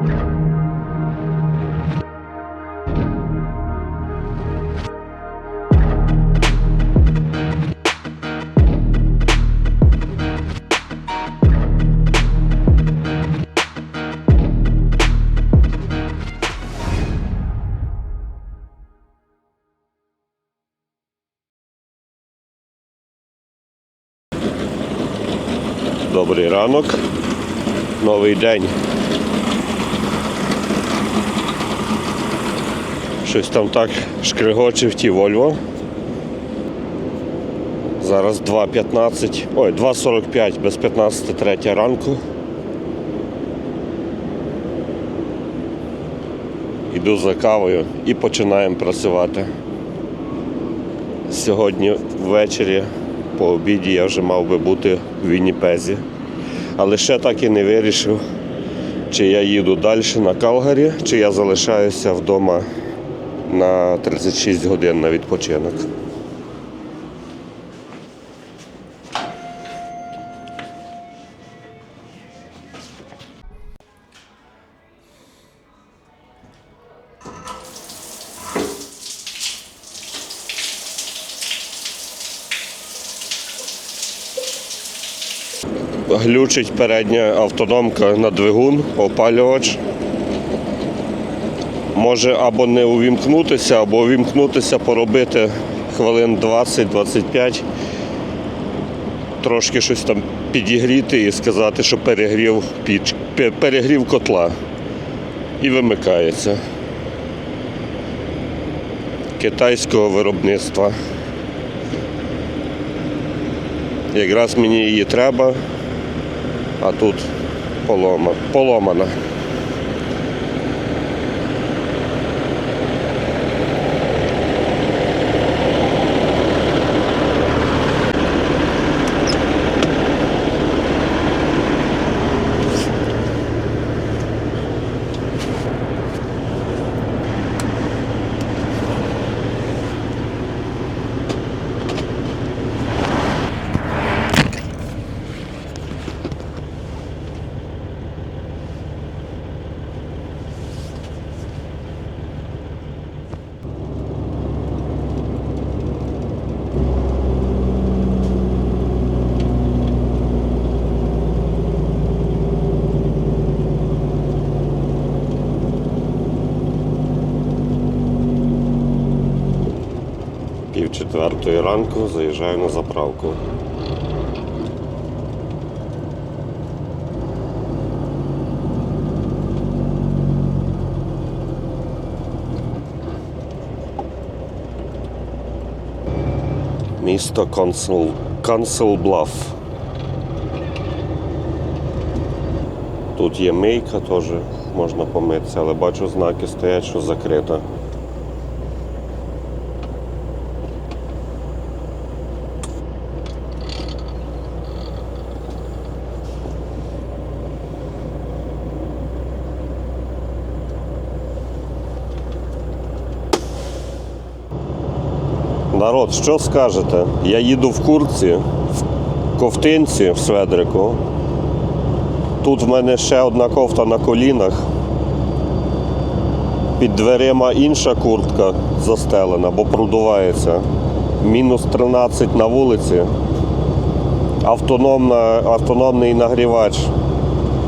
Добрий ранок. Новий день. Щось там так шкригоче в ті Вольво. Зараз 2.15, ой, 2.45 без 15 третя ранку. Іду за кавою і починаємо працювати. Сьогодні ввечері по обіді я вже мав би бути в Вінніпезі. Але ще так і не вирішив, чи я їду далі на Калгарі, чи я залишаюся вдома на 36 годин на відпочинок. Глючить передня автономка на двигун, опалювач. Може або не увімкнутися, або увімкнутися, поробити хвилин 20-25, трошки щось там підігріти і сказати, що перегрів піч, перегрів котла. І вимикається. Китайського виробництва. Якраз мені її треба, а тут полома, поломана. Четвертої ранку заїжджаю на заправку. Місто Консул, Консул Блаф. Тут є мийка, теж можна помитися, але бачу знаки стоять, що закрита. Народ, що скажете? Я їду в курці, в ковтинці в Сведрику. Тут в мене ще одна кофта на колінах. Під дверима інша куртка застелена, бо продувається. Мінус 13 на вулиці. Автономна, автономний нагрівач,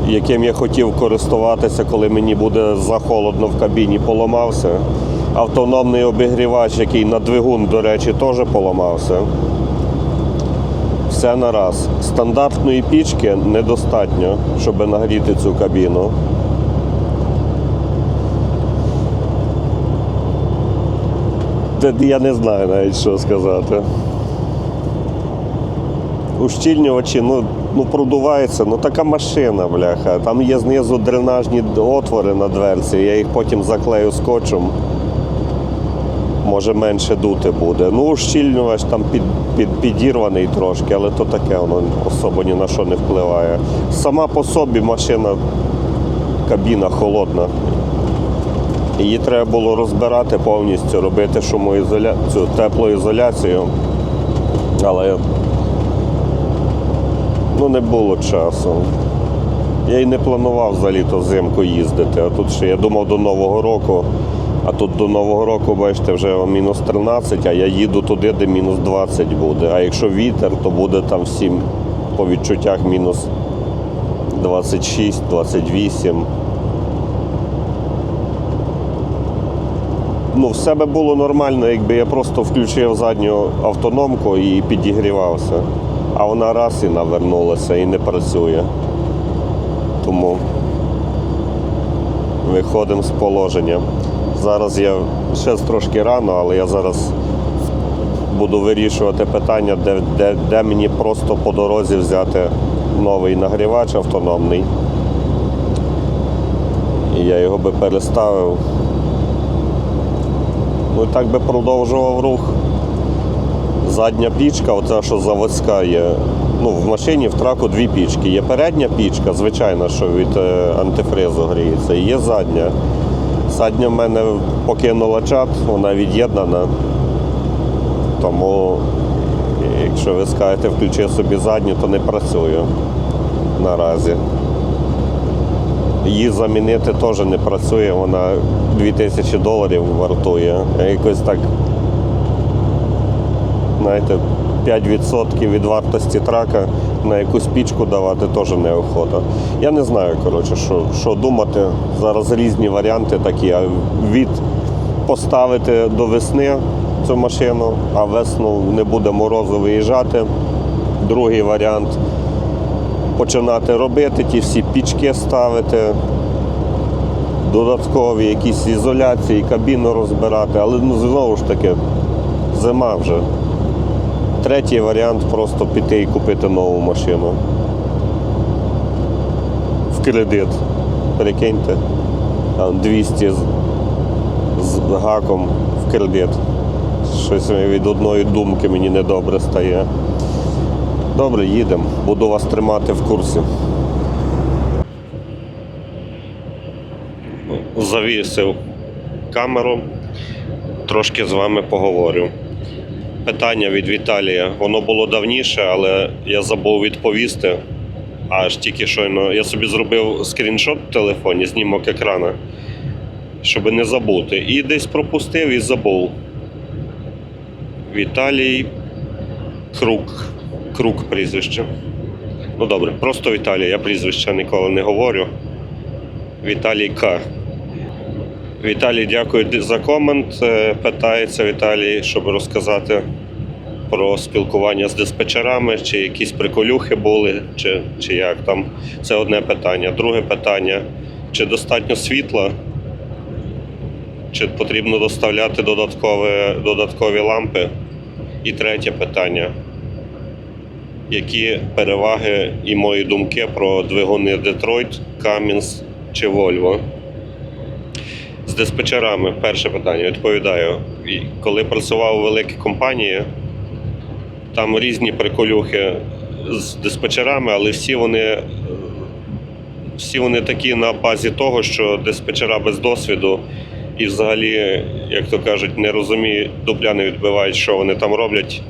яким я хотів користуватися, коли мені буде захолодно в кабіні, поламався. Автономний обігрівач, який на двигун, до речі, теж поламався. Все на раз. Стандартної пічки недостатньо, щоб нагріти цю кабіну. Я не знаю навіть що сказати. Ущільнювачі, ну, ну продувається, ну така машина, бляха. Там є знизу дренажні отвори на дверці, я їх потім заклею скотчем. Може менше дути буде. Ну, ущільнювач там під, під, підірваний трошки, але то таке воно особо ні на що не впливає. Сама по собі машина, кабіна холодна. Її треба було розбирати повністю, робити шумоізоляцію, теплоізоляцію. Але ну, не було часу. Я і не планував взагалі то взимку їздити. А тут ще я думав до Нового року. А тут до Нового року, бачите, вже мінус 13, а я їду туди, де мінус 20 буде. А якщо вітер, то буде там всім по відчуттях мінус 26, 28. Ну, в себе було нормально, якби я просто включив задню автономку і підігрівався. А вона раз і навернулася і не працює. Тому виходимо з положення. Зараз я ще трошки рано, але я зараз буду вирішувати питання, де, де, де мені просто по дорозі взяти новий нагрівач автономний. І я його би переставив. Ну і так би продовжував рух. Задня пічка, оця що заводська є. Ну, в машині в траку дві пічки. Є передня пічка, звичайно, що від е, антифризу гріється, і є задня. Задня в мене покинула чат, вона від'єднана. Тому, якщо ви скажете, включи собі задню, то не працює наразі. Її замінити теж не працює, вона 2000 доларів вартує. Якось так, знаєте, 5% від вартості трака на якусь пічку давати теж неохота. Я не знаю, коротше, що, що думати. Зараз різні варіанти такі. А від поставити до весни цю машину, а весну не буде морозу виїжджати. Другий варіант починати робити, ті всі пічки ставити, додаткові якісь ізоляції, кабіну розбирати, але ну, знову ж таки, зима вже. Третій варіант просто піти і купити нову машину. В кредит. Перекиньте. Там 200 з, з гаком в кредит. Щось від одної думки мені недобре стає. Добре, їдемо. Буду вас тримати в курсі. Завісив камеру, трошки з вами поговорю. Питання від Віталія. Воно було давніше, але я забув відповісти. Аж тільки щойно я собі зробив скріншот в телефоні, знімок екрана, щоб не забути. І десь пропустив і забув. Віталій Крук. Крук прізвище. Ну добре, просто Віталій, я прізвище ніколи не говорю. Віталій К. Віталій, дякую за комент. Е, Питається Віталій, щоб розказати про спілкування з диспетчерами, чи якісь приколюхи були, чи, чи як там. Це одне питання. Друге питання: чи достатньо світла, чи потрібно доставляти додаткові, додаткові лампи? І третє питання. Які переваги і мої думки про двигуни Детройт, Камінс чи Volvo? З диспетчерами перше питання відповідаю. Коли працював у великій компанії, там різні приколюхи з диспетчерами, але всі вони, е, всі вони такі на базі того, що диспетчера без досвіду і взагалі, як то кажуть, не розуміють, дупля не відбивають, що вони там роблять.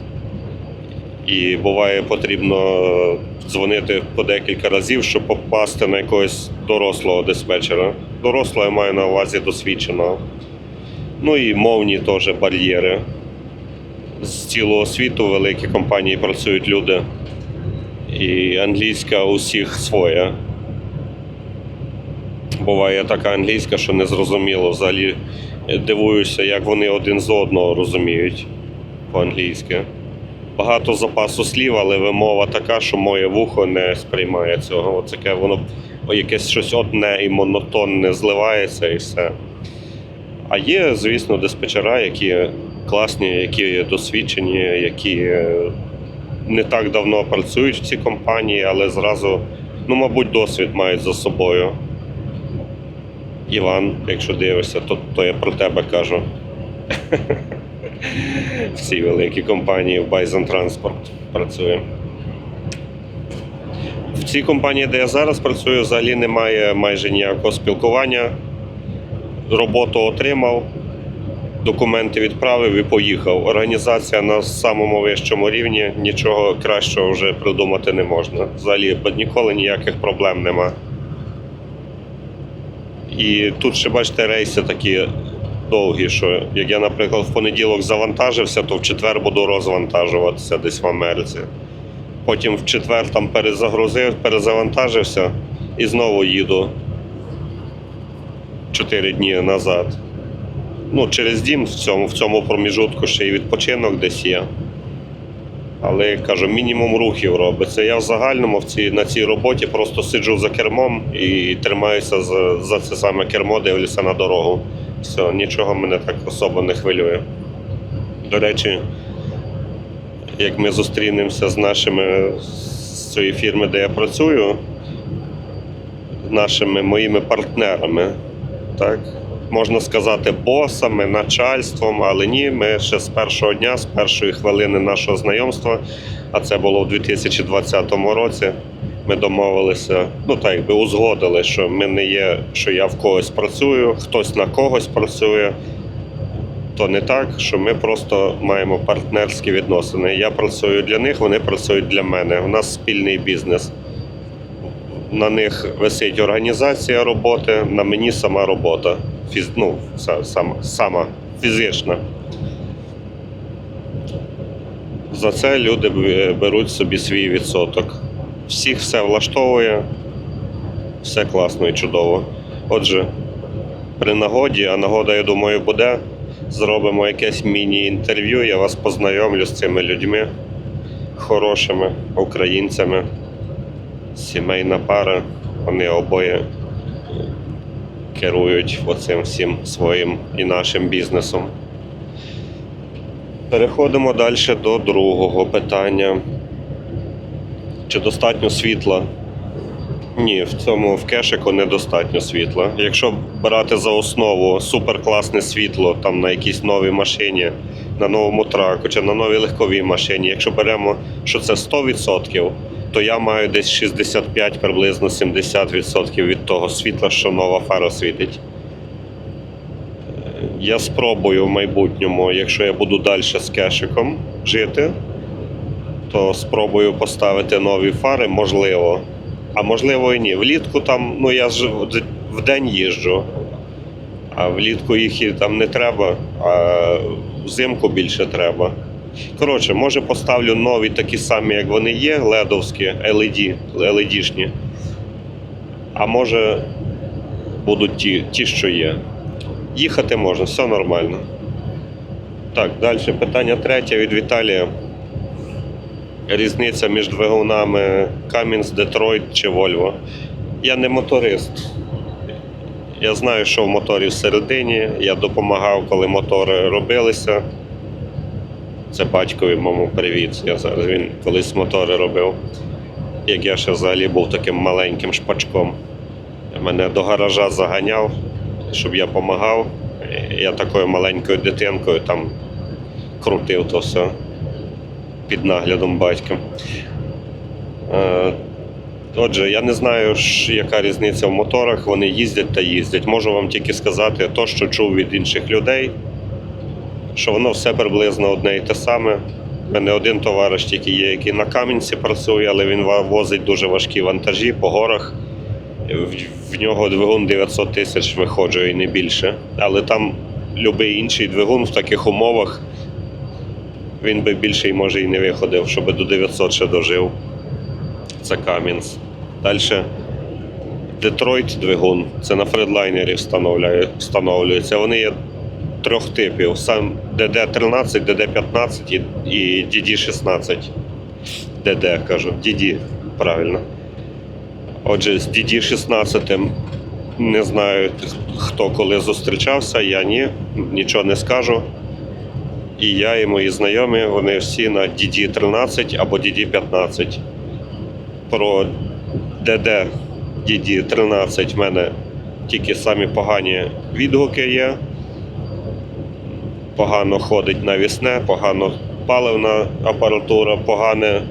І буває потрібно дзвонити по декілька разів, щоб попасти на якогось дорослого диспетчера. Дорослого я маю на увазі досвідченого. Ну і мовні теж бар'єри. З цілого світу великі компанії працюють люди. І англійська у всіх своя. Буває така англійська, що не зрозуміло. Взагалі дивуюся, як вони один з одного розуміють по-англійськи. Багато запасу слів, але вимова така, що моє вухо не сприймає цього. Таке воно якесь щось одне і монотонне зливається і все. А є, звісно, диспетчера, які класні, які досвідчені, які е, не так давно працюють в цій компанії, але зразу, ну, мабуть, досвід мають за собою. Іван, якщо дивишся, то, то я про тебе кажу. В цій великій компанії в Bison Transport працює. В цій компанії, де я зараз працюю, взагалі немає майже ніякого спілкування. Роботу отримав, документи відправив і поїхав. Організація на самому вищому рівні, нічого кращого вже придумати не можна. Взагалі ніколи ніяких проблем нема. І тут ще бачите рейси такі довгі, що як я, наприклад, в понеділок завантажився, то в четвер буду розвантажуватися десь в Америці. Потім в четвер там перезагрузив, перезавантажився і знову їду 4 дні назад. Ну, через дім в цьому, в цьому проміжутку ще й відпочинок десь є. Але кажу, мінімум рухів робиться. Я в загальному в цій, на цій роботі просто сиджу за кермом і тримаюся за, за це саме кермо, дивлюся на дорогу. Все, нічого мене так особо не хвилює. До речі, як ми зустрінемося з нашими з цієї фірми, де я працюю, нашими моїми партнерами, так? Можна сказати, босами, начальством, але ні, ми ще з першого дня, з першої хвилини нашого знайомства, а це було в 2020 році. Ми домовилися, ну так якби узгодили, що ми не є, що я в когось працюю, хтось на когось працює. То не так, що ми просто маємо партнерські відносини. Я працюю для них, вони працюють для мене. У нас спільний бізнес. На них висить організація роботи, на мені сама робота. Фіз, ну, сама, сама фізична. За це люди беруть собі свій відсоток. Всіх все влаштовує, все класно і чудово. Отже, при нагоді, а нагода, я думаю, буде. Зробимо якесь міні-інтерв'ю, я вас познайомлю з цими людьми, хорошими українцями. Сімейна пара. Вони обоє керують оцим всім своїм і нашим бізнесом. Переходимо далі до другого питання. Чи достатньо світла? Ні, в цьому в кешику недостатньо світла. Якщо брати за основу суперкласне світло там на якійсь новій машині, на новому траку чи на новій легковій машині, якщо беремо, що це 100%, то я маю десь 65, приблизно 70% від того світла, що нова фара світить. Е, Я спробую в майбутньому, якщо я буду далі з кешиком жити, то спробую поставити нові фари, можливо. А можливо і ні. Влітку там, ну я ж в- день їжджу, а влітку їх і там не треба, а взимку більше треба. Коротше, може поставлю нові такі самі, як вони є, ледовські, LED, LED-шні. А може будуть ті, ті, що є. Їхати можна, все нормально. Так, далі питання третє від Віталія. Різниця між двигунами Cummins, Detroit чи Volvo. Я не моторист. Я знаю, що в моторі всередині. Я допомагав, коли мотори робилися. Це батькові моєму привіт. Я зараз він колись мотори робив. Як я ще взагалі був таким маленьким шпачком. Мене до гаража заганяв, щоб я допомагав. Я такою маленькою дитинкою там крутив то все під наглядом батька. Е, Отже, я не знаю, яка різниця в моторах. Вони їздять та їздять. Можу вам тільки сказати те, що чув від інших людей, що воно все приблизно одне і те саме. У мене один товариш тільки є, який на Кам'янці працює, але він возить дуже важкі вантажі по горах. В, нього двигун 900 тисяч виходжує і не більше. Але там будь-який інший двигун в таких умовах він би більше може і не виходив, щоб до 900 ще дожив. Це Кам'янс. Далі Детройт двигун. Це на фредлайнері встановлює- встановлюється. Вони є трьох типів: сам DD13, DD15 і, і DD16. DD кажу, DD, правильно. Отже, з DD16 не знаю, хто коли зустрічався, я ні, нічого не скажу. І я, і мої знайомі, вони всі на DD13 або DD15. Про DD DD13 в мене тільки самі погані відгуки є. Погано ходить навісне, погано паливна апаратура, погане.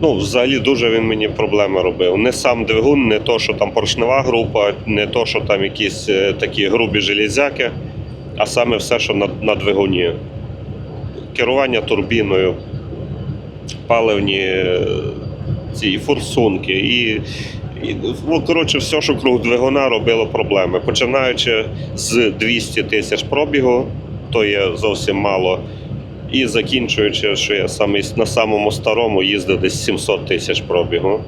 Ну, взагалі дуже він мені проблеми робив. Не сам двигун, не то, що там поршнева група, не то, що там якісь е, такі грубі железяки, а саме все, що на, на двигуні. Керування турбіною, паливні е, ці форсунки, і, І, ну, коротше, все, що круг двигуна робило проблеми. Починаючи з 200 тисяч пробігу, то є зовсім мало. І закінчуючи, що я саме на самому старому їздив десь 700 тисяч пробігу.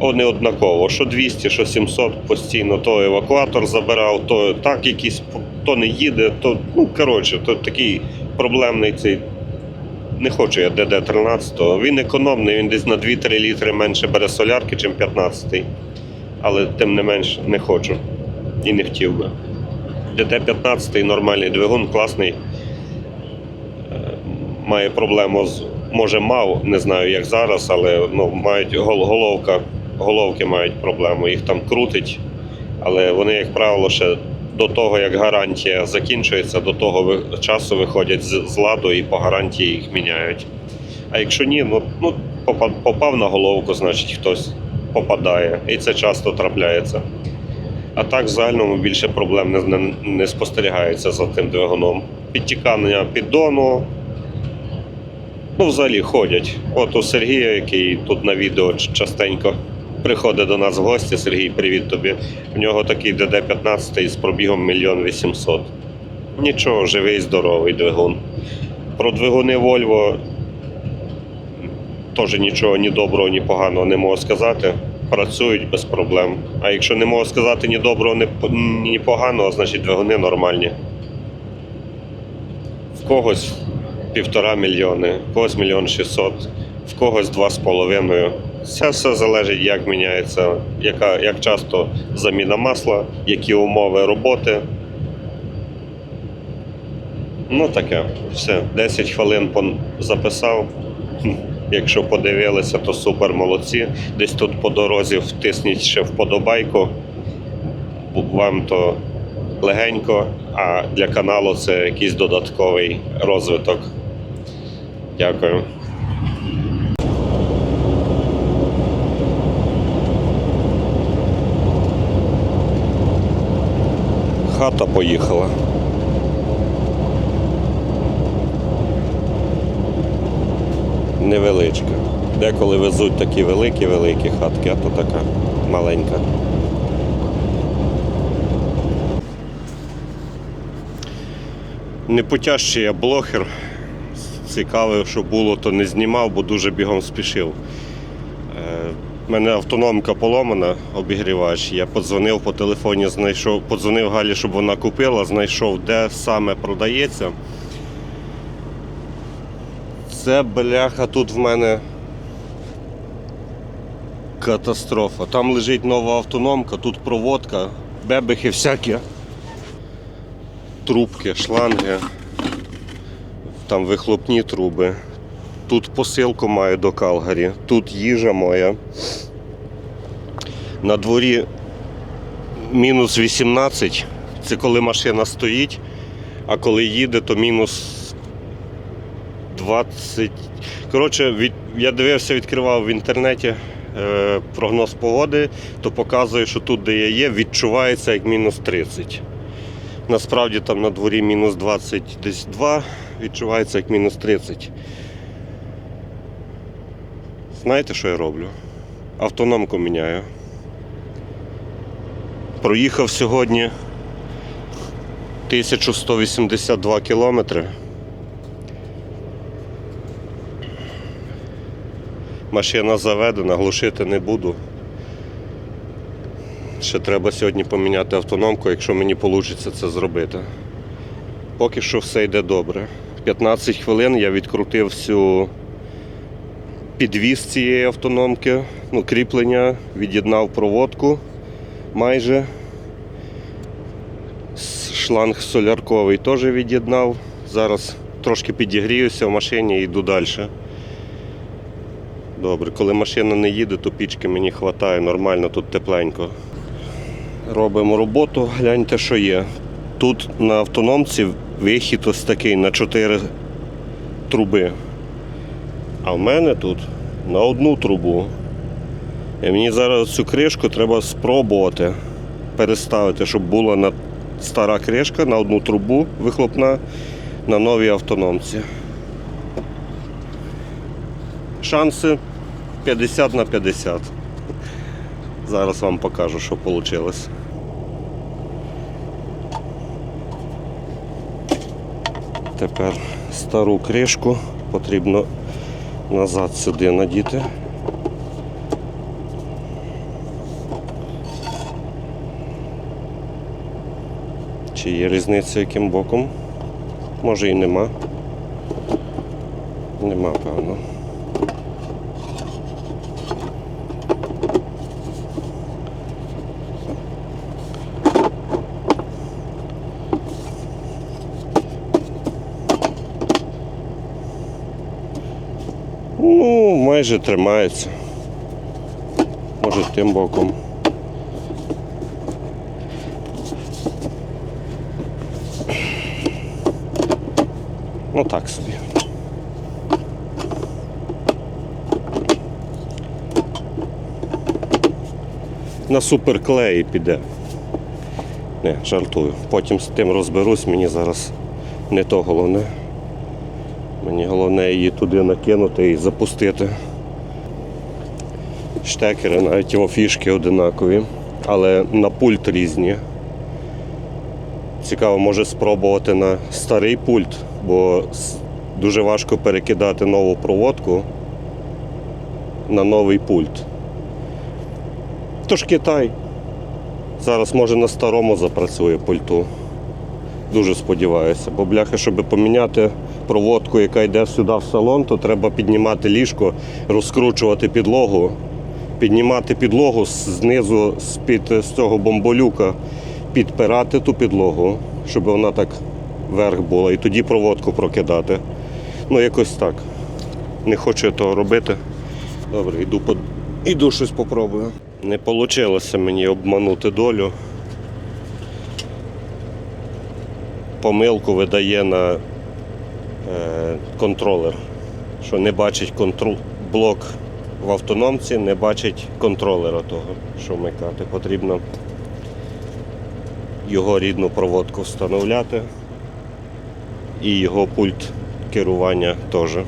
Вони однаково, що 200, що 700 постійно, то евакуатор забирав, то так якийсь, то не їде, то, ну, коротше, то такий проблемний цей. Не хочу я ДД-13. Він економний, він десь на 2-3 літри менше бере солярки, ніж 15-й. Але тим не менш не хочу і не хотів би. ДД-15 нормальний двигун, класний. Е, Має проблему з. Може мав, не знаю як зараз, але ну, мають гол- головка, головки мають проблему, їх там крутить. Але вони, як правило, ще до того, як гарантія закінчується, до того часу виходять з, ладу і по гарантії їх міняють. А якщо ні, ну, ну попав на головку, значить хтось попадає. І це часто трапляється. А так в загальному більше проблем не, не, не спостерігається за тим двигуном. Підтікання піддону. Ну, взагалі ходять. От у Сергія, який тут на відео частенько приходить до нас в гості. Сергій, привіт тобі. В нього такий ДД-15 з пробігом мільйон вісімсот. Нічого, живий, здоровий двигун. Про двигуни Volvo теж нічого ні доброго, ні поганого не можу сказати. Працюють без проблем. А якщо не можу сказати ні доброго, ні поганого, значить двигуни нормальні. В когось півтора мільйони, в когось мільйон шістсот, в когось два з половиною. Це все залежить, як міняється, яка, як часто заміна масла, які умови роботи. Ну таке, все. 10 хвилин записав. Якщо подивилися, то супер молодці. Десь тут по дорозі втисніть ще вподобайку. Вам то легенько, а для каналу це якийсь додатковий розвиток. Дякую. Хата поїхала. Невеличка. Деколи везуть такі великі-великі хатки, а то така маленька. Непотяжчий я блогер. Цікаве, що було, то не знімав, бо дуже бігом спішив. У мене автономка поломана, обігрівач. Я подзвонив по телефоні, знайшов, подзвонив Галі, щоб вона купила, знайшов, де саме продається. Це бляха тут в мене катастрофа. Там лежить нова автономка, тут проводка, бебехи всякі. Трубки, шланги, там вихлопні труби. Тут посилку маю до Калгарі, тут їжа моя. На дворі мінус 18. Це коли машина стоїть, а коли їде, то мінус 20. Коротше, від... я дивився, відкривав в інтернеті е, прогноз погоди, то показує, що тут, де я є, відчувається як мінус 30. Насправді там на дворі мінус 22, відчувається як мінус 30. Знаєте, що я роблю? Автономку міняю. Проїхав сьогодні 1182 кілометри. Машина заведена, глушити не буду. Ще треба сьогодні поміняти автономку, якщо мені вийде це зробити. Поки що все йде добре. 15 хвилин я відкрутив всю підвіз цієї автономки, ну, кріплення, від'єднав проводку майже. Шланг солярковий теж від'єднав. Зараз трошки підігріюся в машині і йду далі. Добре, коли машина не їде, то пічки мені вистачає, нормально, тут тепленько. Робимо роботу, гляньте, що є. Тут на автономці вихід ось такий на 4 труби. А в мене тут на одну трубу. І мені зараз цю кришку треба спробувати переставити, щоб була на стара кришка на одну трубу вихлопна на новій автономці. Шанси 50 на 50. Зараз вам покажу, що вийшло. Тепер стару кришку потрібно назад сюди надіти. Чи є різниця яким боком? Може і нема. Нема, певно. Ну, майже тримається. Може тим боком. Ну так собі. На суперклеї піде. Не, жартую. Потім з тим розберусь, мені зараз не то головне. Мені головне її туди накинути і запустити. Штекери, навіть його фішки одинакові, але на пульт різні. Цікаво, може спробувати на старий пульт, бо дуже важко перекидати нову проводку на новий пульт. Тож Китай. Зараз може на старому запрацює пульту. Дуже сподіваюся, бо бляха, щоб поміняти проводку, яка йде сюди в салон, то треба піднімати ліжко, розкручувати підлогу, піднімати підлогу знизу з-під з цього бомболюка, підпирати ту підлогу, щоб вона так вверх була, і тоді проводку прокидати. Ну, якось так. Не хочу я того робити. Добре, йду, по... йду щось попробую. Не вийшло мені обманути долю. помилку видає на е, контролер, що не бачить контрол... блок в автономці, не бачить контролера того, що вмикати. Потрібно його рідну проводку встановляти і його пульт керування теж.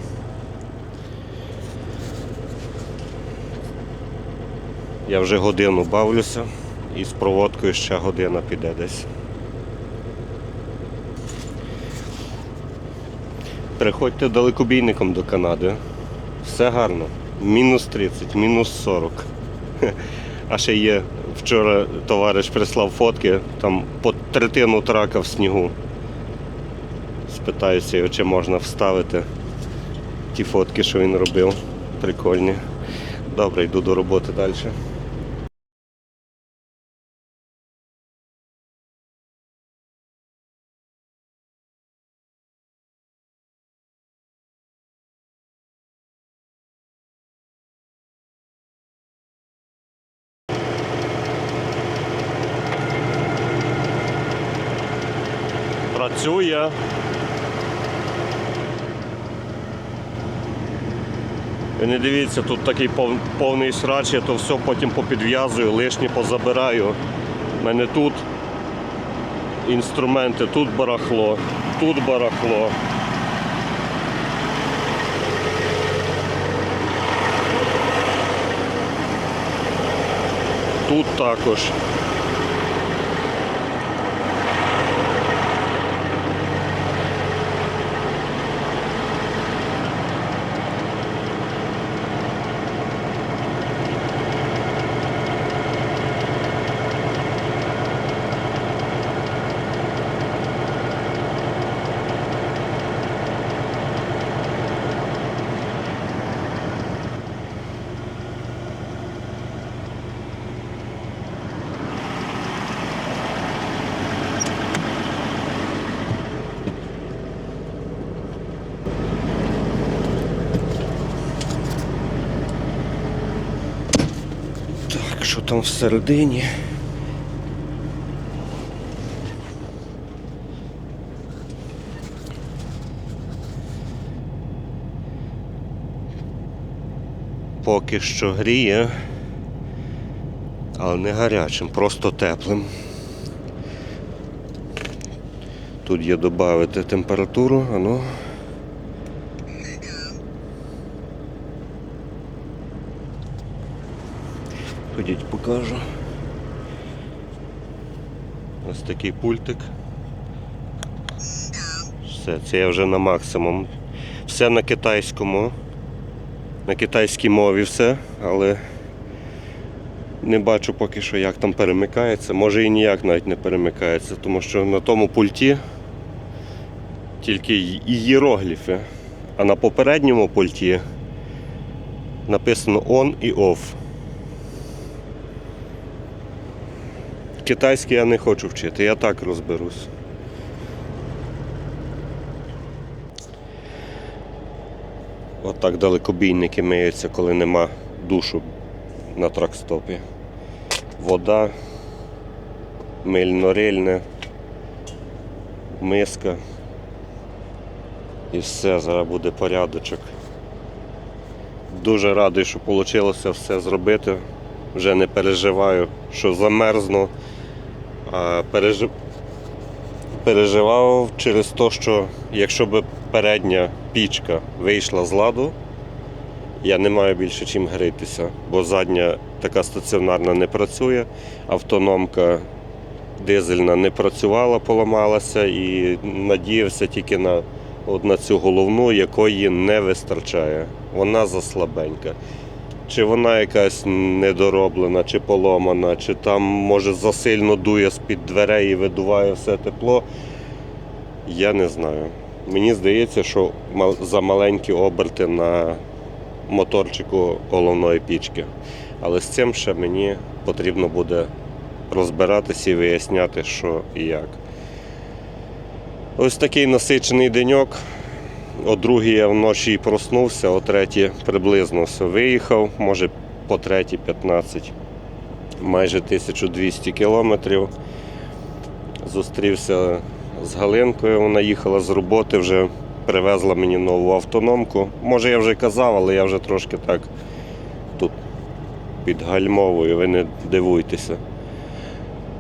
Я вже годину бавлюся і з проводкою ще година піде десь. Приходьте далекобійником до Канади. Все гарно. Мінус 30, мінус 40. А ще є, вчора товариш прислав фотки, там по третину трака в снігу. Спитаюся його, чи можна вставити ті фотки, що він робив. Прикольні. Добре, йду до роботи далі. Працює. Ви не дивіться, тут такий повний срач, я то все потім попідв'язую, лишнє позабираю. У мене тут інструменти, тут барахло, тут барахло. Тут також. Так, що там всередині? Поки що гріє, але не гарячим, просто теплим. Тут є додати температуру, а ну. Ходіть покажу. Ось такий пультик. Все, це я вже на максимум. Все на китайському. На китайській мові все, але не бачу поки що, як там перемикається. Може і ніяк навіть не перемикається, тому що на тому пульті тільки ієрогліфи. А на попередньому пульті написано on і off. Китайський я не хочу вчити, я так розберусь. Отак далекобійники миються, коли нема душу на тракстопі. Вода, мильно-рильне, миска. І все, зараз буде порядочок. Дуже радий, що вийшло все зробити. Вже не переживаю, що замерзну. Пережив... переживав через те, що якщо б передня пічка вийшла з ладу, я не маю більше чим грітися, бо задня така стаціонарна не працює, автономка дизельна не працювала, поламалася і надіявся тільки на, от на цю головну, якої не вистачає. Вона заслабенька. Чи вона якась недороблена, чи поломана, чи там може засильно дує з-під дверей і видуває все тепло. Я не знаю. Мені здається, що за маленькі оберти на моторчику головної пічки. Але з цим ще мені потрібно буде розбиратися і виясняти, що і як. Ось такий насичений деньок. О другій я вночі проснувся, о третій приблизно все виїхав, може по третій 15, майже 1200 кілометрів. Зустрівся з Галинкою, вона їхала з роботи, вже привезла мені нову автономку. Може я вже казав, але я вже трошки так тут підгальмовую, ви не дивуйтеся.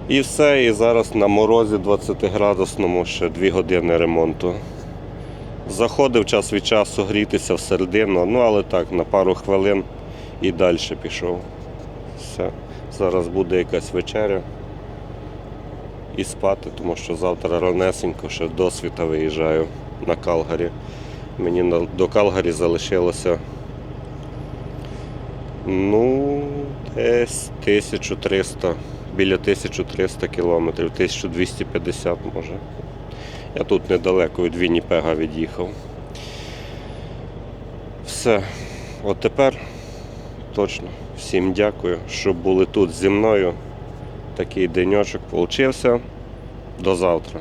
І все, і зараз на морозі 20-градусному ще 2 години ремонту. Заходив час від часу грітися всередину, ну але так, на пару хвилин і далі пішов. Все. Зараз буде якась вечеря і спати, тому що завтра ранесенько ще до світа виїжджаю на Калгарі. Мені до Калгарі залишилося ну, десь 1300, біля 1300 кілометрів, 1250 може. Я тут недалеко від Вінніпега від'їхав. Все. От тепер точно всім дякую, що були тут зі мною. Такий деньочок получився. До завтра.